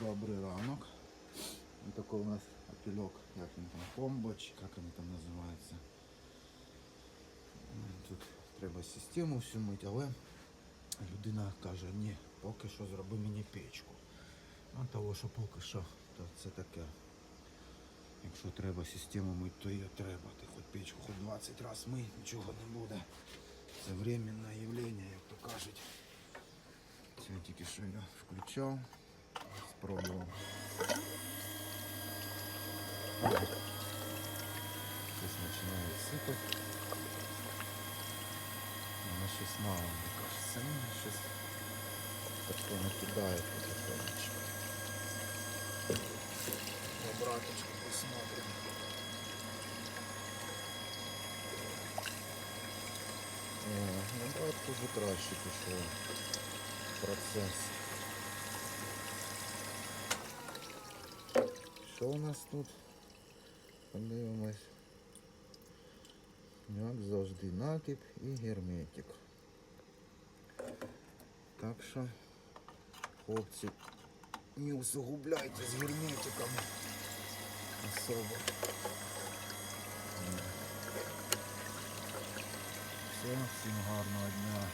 Добрий ранок. І такий у нас апельок, як він там, комбо, чи як він там називається. Тут треба систему всю мити, але людина каже, ні, поки що зроби мені печку. А того, що поки що, то це таке. Якщо треба систему мити, то її треба. Ти хоч печку хоч 20 разів мить, нічого не буде. Це временне явлення, як то кажуть. Це тільки що я включав, спробував. Щось починає сипати. Вона щось мало, мені кажеться. Ну, щось таке накидає потихонечку. Обраточку посмотрим. О, набратку вже краще пішов процес. Що у нас тут? Подивимось. Як завжди накип і герметик. Так що, хлопці, не усугубляйте з герметиком особо. Все, всім гарного дня.